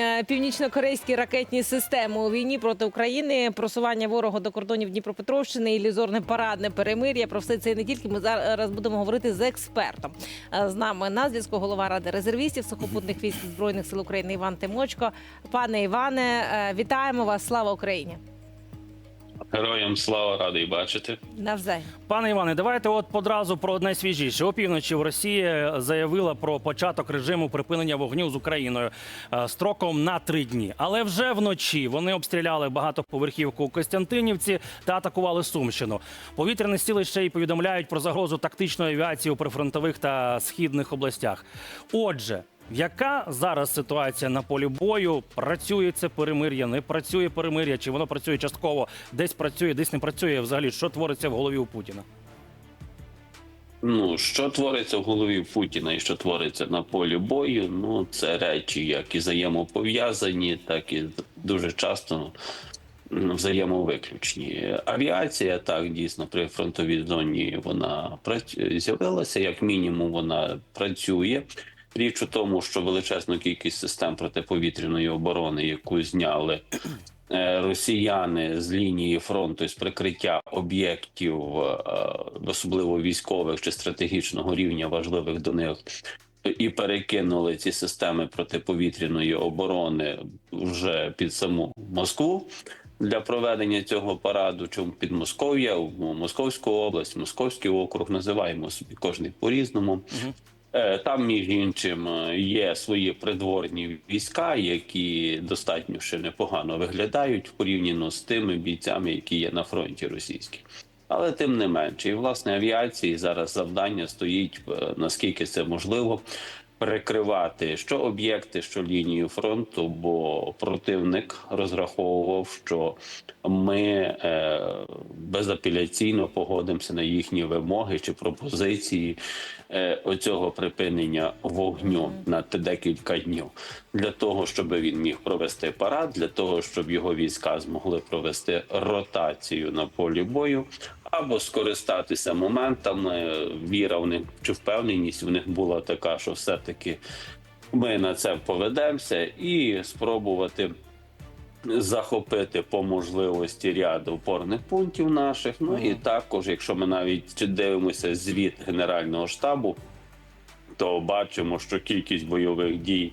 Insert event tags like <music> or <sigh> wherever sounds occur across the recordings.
е, північно-корейські ракетні системи у війні проти України, просування ворога до кордонів Дніпропетровщини, ілюзорне парадне перемир'я. Про все це і не тільки. Ми зараз будемо говорити з експертом. Е, З нами на зв'язку голова ради резервістів сухопутних військ збройних сил України Іван Тимочко. Пане Іване, е, вітаємо вас! Слава Україні! Героям слава радий бачити. Навзаєм. Пане Іване, давайте от одразу про найсвіжіше. Опівночі в Росії заявила про початок режиму припинення вогню з Україною е, строком на три дні. Але вже вночі вони обстріляли багатоповерхівку у Костянтинівці та атакували Сумщину. Повітряні сили ще й повідомляють про загрозу тактичної авіації у прифронтових та східних областях. Отже. Яка зараз ситуація на полі бою? Працює це перемир'я, не працює перемир'я, чи воно працює частково, десь працює, десь не працює. Взагалі, що твориться в голові у Путіна? Ну що твориться в голові Путіна і що твориться на полі бою? Ну це речі, як і взаємопов'язані, так і дуже часто м, взаємовиключні. Авіація так дійсно при фронтовій зоні вона з'явилася. Як мінімум, вона працює. Річ у тому, що величезну кількість систем протиповітряної оборони, яку зняли е, росіяни з лінії фронту з прикриття об'єктів, е, особливо військових чи стратегічного рівня важливих до них, і перекинули ці системи протиповітряної оборони вже під саму Москву. Для проведення цього параду, чому Підмосков'я, в Московську область, Московський округ називаємо собі кожний по-різному. Мгм. Е, Там, між іншим, е, є свої придворні війська, які достатньо ще непогано виглядають порівняно з тими бійцями, які є на фронті російській. Але тим не менше, і власне авіації зараз завдання стоїть е, наскільки це можливо. Перекривати що об'єкти, що лінію фронту, бо противник розраховував, що ми е, безапеляційно погодимося на їхні вимоги чи пропозиції е, оцього припинення вогню на декілька днів для того, щоб він міг провести парад, для того, щоб його війська змогли провести ротацію на полі бою, або скористатися моментами. Віра в них чи впевненість в них була така, що все-таки ми на це поведемося і спробувати захопити по можливості ряд опорних пунктів наших. Ну і також, якщо ми навіть дивимося звіт Генерального штабу, то бачимо, що кількість бойових дій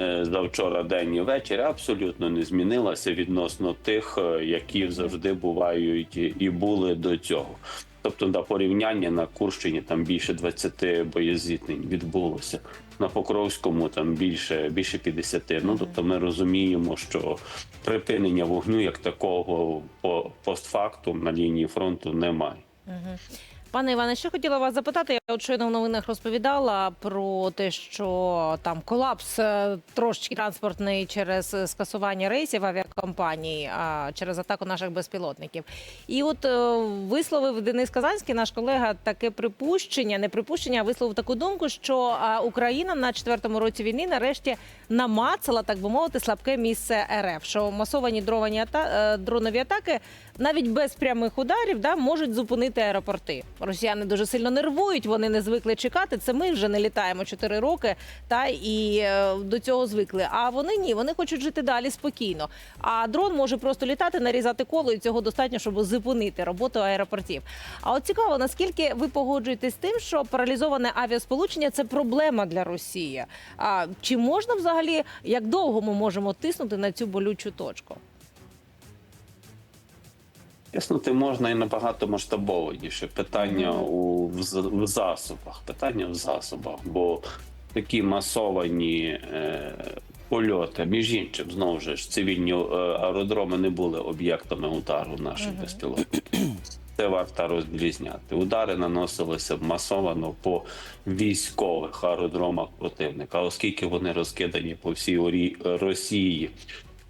е, за вчора день і вечір абсолютно не змінилася відносно тих, е, які завжди бувають і- і були до цього. Тобто, да, порівняння на Курщині там більше 20 боєзіткнень відбулося. На Покровському там більше більше 50. Ну тобто, ми розуміємо, що припинення вогню як такого по постфактум на лінії фронту немає. Пане Іване, ще хотіла вас запитати. Я от щойно в новинах розповідала про те, що там колапс е, трошечки транспортний через скасування рейсів авіакомпаній, а через атаку наших безпілотників. І от е, висловив Денис Казанський, наш колега, таке припущення, не припущення, а висловив таку думку, що Україна на четвертому році війни нарешті намацала, так би мовити, слабке місце РФ, що масовані дровані ата... е, дронові атаки навіть без прямих ударів да, можуть зупинити аеропорти. Росіяни дуже сильно нервують, вони не звикли чекати. Це ми вже не літаємо 4 роки, та і е, до цього звикли. А вони ні, вони хочуть жити далі спокійно. А дрон може просто літати, нарізати коло, і цього достатньо, щоб зупинити роботу аеропортів. А от цікаво, наскільки ви погоджуєтесь з тим, що паралізоване авіасполучення це проблема для Росії? А чи можна взагалі як довго ми можемо тиснути на цю болючу точку? Тиснути можна і набагато масштабованіше. Питання у в, в засобах. Питання в засобах, бо такі масовані е, польоти, між іншим, знову ж цивільні е, аеродроми не були об'єктами удару наших безпілотників. Це варто розрізняти. Удари наносилися масовано по військових аеродромах противника, оскільки вони розкидані по всій Росії.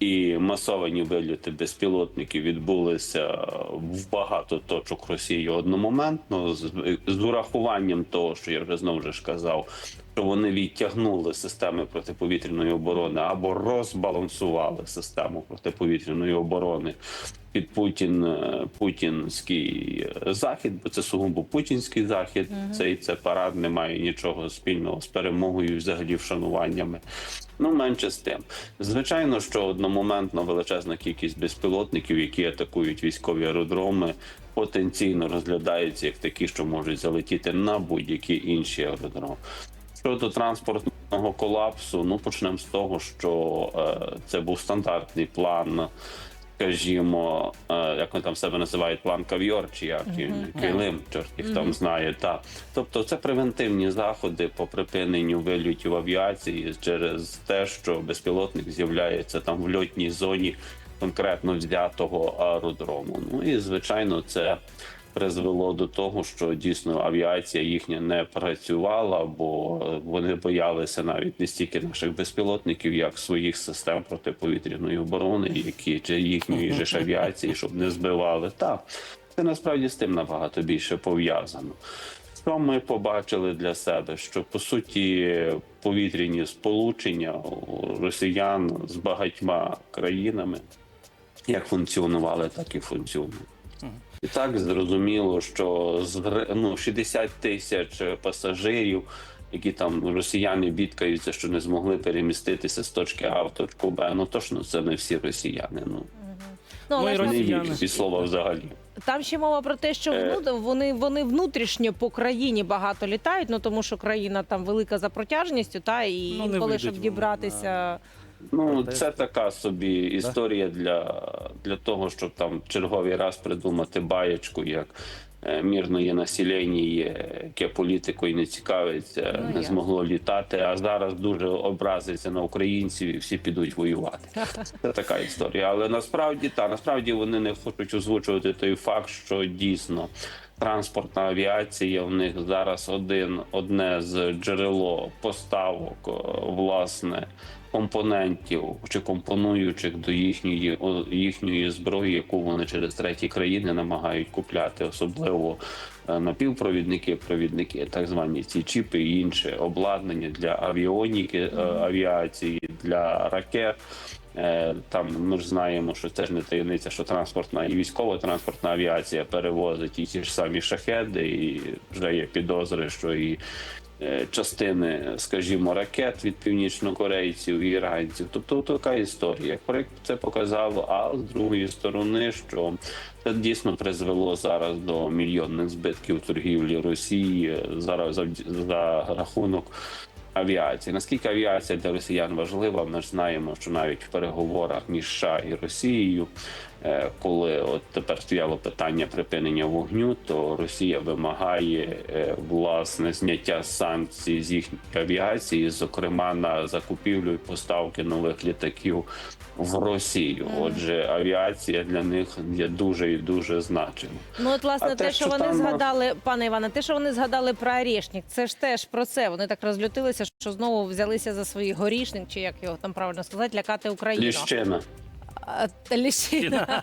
І масовані вильоти безпілотників відбулися в багато точок Росії одномоментно з, з урахуванням того, що я вже знову ж казав, що вони відтягнули системи протиповітряної оборони або розбалансували систему протиповітряної оборони під Путін е, путінський е, захід, бо це сугубо путінський захід. Цей це парад не має нічого спільного з перемогою, і взагалі вшануваннями. Ну менше з тим. Звичайно, що одномоментно величезна кількість безпілотників, які атакують військові аеродроми, потенційно розглядаються як такі, що можуть залетіти на будь-які інші аеродроми. Щодо транспортного колапсу, ну почнемо з того, що е, це був стандартний план, скажімо, е, як вони там себе називають, план кав'йор, чи як він, килим, чорт їх там знає. Та тобто, це превентивні заходи по припиненню вильотів авіації через те, що безпілотник з'являється там в льотній зоні конкретно взятого аеродрому. Ну і звичайно, це призвело до того, що дійсно авіація їхня не працювала, бо вони боялися навіть не стільки наших безпілотників, як своїх систем протиповітряної оборони, які чи їхньої ж авіації, щоб не збивали. Так, це насправді з тим набагато більше пов'язано. Що ми побачили для себе? Що по суті повітряні сполучення росіян з багатьма країнами як функціонували, так і функціонують. І так зрозуміло, що з ну, 60 тисяч пасажирів, які там росіяни бідкаються, що не змогли переміститися з точки А в точку Б. Ну точно це не всі росіяни. Ну Ну, Ну, але ж не вірю ці слова взагалі. Там ще мова про те, що Е. ну, вони, вони внутрішньо по країні багато літають, ну тому що країна там велика за протяжністю, та і Ну, інколи, щоб вони дібратися. Ну це така собі історія для, для того, щоб там черговий раз придумати баєчку, як е, мирне населення, яке політикою не цікавиться, Ну, не ясно. змогло літати, а зараз дуже образиться на українців і всі підуть воювати. Це така історія. Але насправді та насправді вони не хочуть озвучувати той факт, що дійсно транспортна авіація в них зараз один одне з джерело поставок е, власне компонентів чи компонуючих до їхньої їхньої зброї, яку вони через треті країни намагають купляти, особливо е, напівпровідники, провідники, так звані ці чіпи і інше обладнання для авіоніки е, авіації, для ракет. Е, Там ми ж знаємо, що це ж не таємниця, що транспортна і військова транспортна авіація перевозить і ті ж самі шахеди, і вже є підозри, що і частини, скажімо, ракет від північнокорейців і іранців. Тобто така історія. Проект це показало. А з другої сторони, що це дійсно призвело зараз до мільйонних збитків торгівлі Росії е, зараз за, за рахунок авіації. Наскільки авіація для росіян важлива, ми ж знаємо, що навіть в переговорах між США і Росією, е, коли от тепер стояло питання припинення вогню, то Росія вимагає е, власне зняття санкцій з їхньої авіації, зокрема на закупівлю і поставки нових літаків в Росію. Отже, авіація для них є дуже і дуже значима. Ну от власне А те, те, що що вони там, згадали, пане Іване, те, що вони згадали про Орешник, це ж теж про це. Вони так розлютилися, що знову взялися за свої горішник, чи як його там правильно сказати, лякати Україну. Ліщина. А, Ліщина.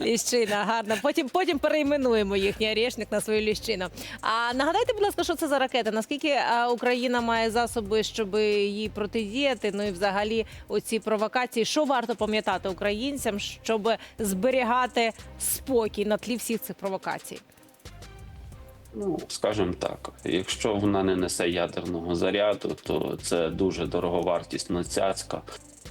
Ліщина, гарно. Потім, потім перейменуємо їхній орешник на свою ліщину. А нагадайте, будь ласка, що це за ракета? Наскільки а, Україна має засоби, щоб їй протидіяти? Ну і взагалі оці провокації, що варто пам'ятати українцям, щоб зберігати спокій на тлі всіх цих провокацій? Ну, скажімо так, якщо вона не несе ядерного заряду, то це дуже дороговартісна цяцька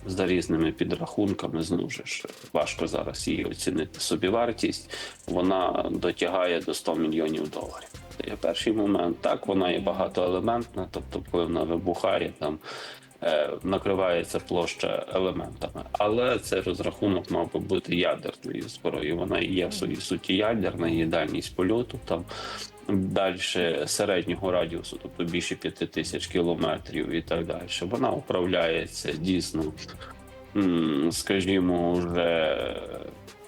за різними підрахунками. Знову ж важко зараз її оцінити собівартість. Вона дотягає до 100 мільйонів доларів. Це є перший момент. Так, вона є багатоелементна, тобто, коли вона вибухає, там е, накривається площа елементами. Але це розрахунок мав би бути ядерною зброєю. Вона є в своїй суті ядерна, її дальність польоту там далі середнього радіусу, тобто більше п'яти тисяч кілометрів і так далі. Вона управляється дійсно, скажімо, вже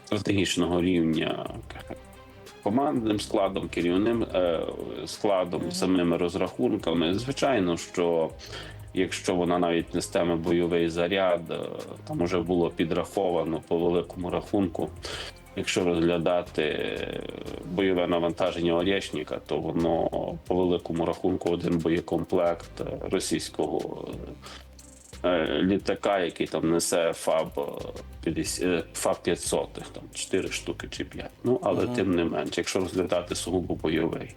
стратегічного рівня командним складом, керівним е, складом, самими розрахунками. Звичайно, що якщо вона навіть нестиме бойовий заряд, е, там вже було підраховано по великому рахунку. Якщо розглядати е, бойове навантаження Орєшніка, то воно по великому рахунку один боєкомплект е, російського літака, який там несе ФАБ е, 50, е, ФАБ 500, там 4 штуки чи 5. Ну але тим не менш, якщо розглядати сугубо бойовий.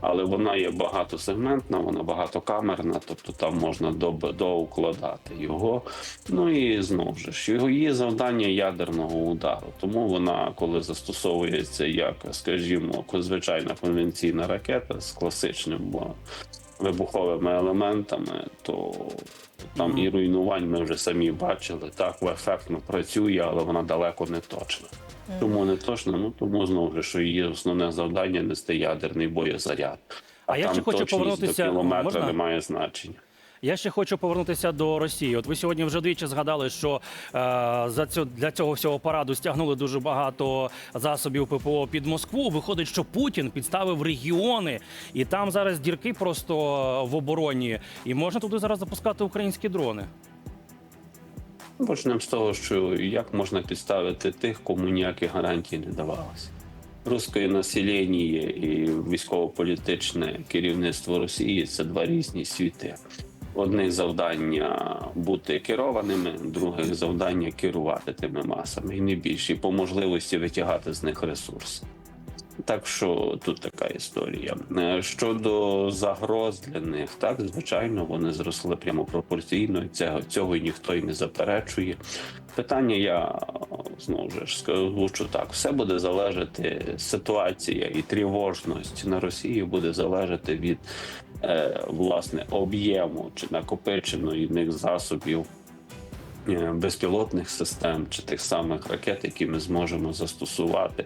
Але вона є багатосегментна, вона багатокамерна, тобто там можна доукладати його. Ну і знову ж його є завдання ядерного удару. Тому вона, коли застосовується як, скажімо, звичайна конвенційна ракета з класичним вибуховими елементами, то там і руйнувань ми вже самі бачили. Так, ефектно працює, але вона далеко не точна. Чому не точно, ну тому знову ж, що її основне завдання нести ядерний боєзаряд. А я там ще хочу повернутися- до кілометра можна? не має значення. Я ще хочу повернутися до Росії. От ви сьогодні вже двічі згадали, що е, за цю для цього всього параду стягнули дуже багато засобів ППО під Москву. Виходить, що Путін підставив регіони, і там зараз дірки просто в обороні, і можна туди зараз запускати українські дрони. Почнемо з того, що як можна підставити тих, кому ніяких гарантій не давалося. Русське населення і військово-політичне керівництво Росії це два різні світи. Одних завдання бути керованими, других завдання керувати тими масами і не більше, і по можливості витягати з них ресурси. Так що тут така історія. Е, Щодо загроз для них, так звичайно, вони зросли прямо пропорційно. Цього цього ніхто й не заперечує. Питання я знову ж скажу так: все буде залежати ситуація і тривожність на Росії буде залежати від власне об'єму чи накопиченої них засобів е, безпілотних систем чи тих самих ракет, які ми зможемо застосувати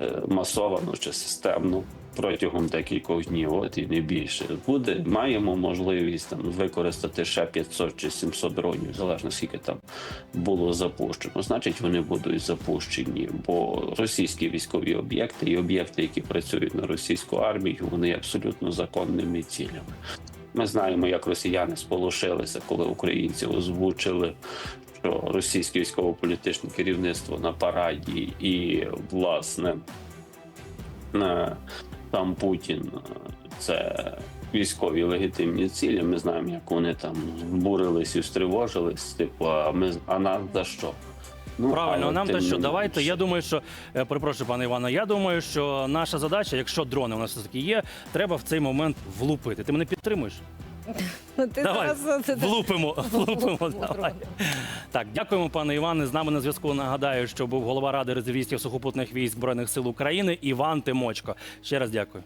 е, масовано чи системно протягом декількох днів, от і не більше. Буде маємо можливість там використати ще 500 чи 700 дронів, залежно скільки там було запущено. Значить, вони будуть запущені, бо російські військові об'єкти і об'єкти, які працюють на російську армію, вони абсолютно законними цілями. Ми знаємо, як росіяни сполошилися, коли українці озвучили, що російське військово-політичне керівництво на параді і власне е, там Путін е, це військові легітимні цілі. Ми знаємо, як вони там бурились і стривожились. Типу, а ми а нас за що? Ну, Правильно, нам те, що давайте. Я думаю, що е, перепрошую, пане Івана. Я думаю, що наша задача, якщо дрони у нас все таки є, треба в цей момент влупити. Ти мене підтримуєш? <laughs> Ти Давай зараз влупимо, <laughs> влупимо. Влупимо Давай. Так, дякуємо, пане Іване. З нами на зв'язку нагадаю, що був голова ради резервістів сухопутних військ збройних сил України Іван Тимочко. Ще раз дякую.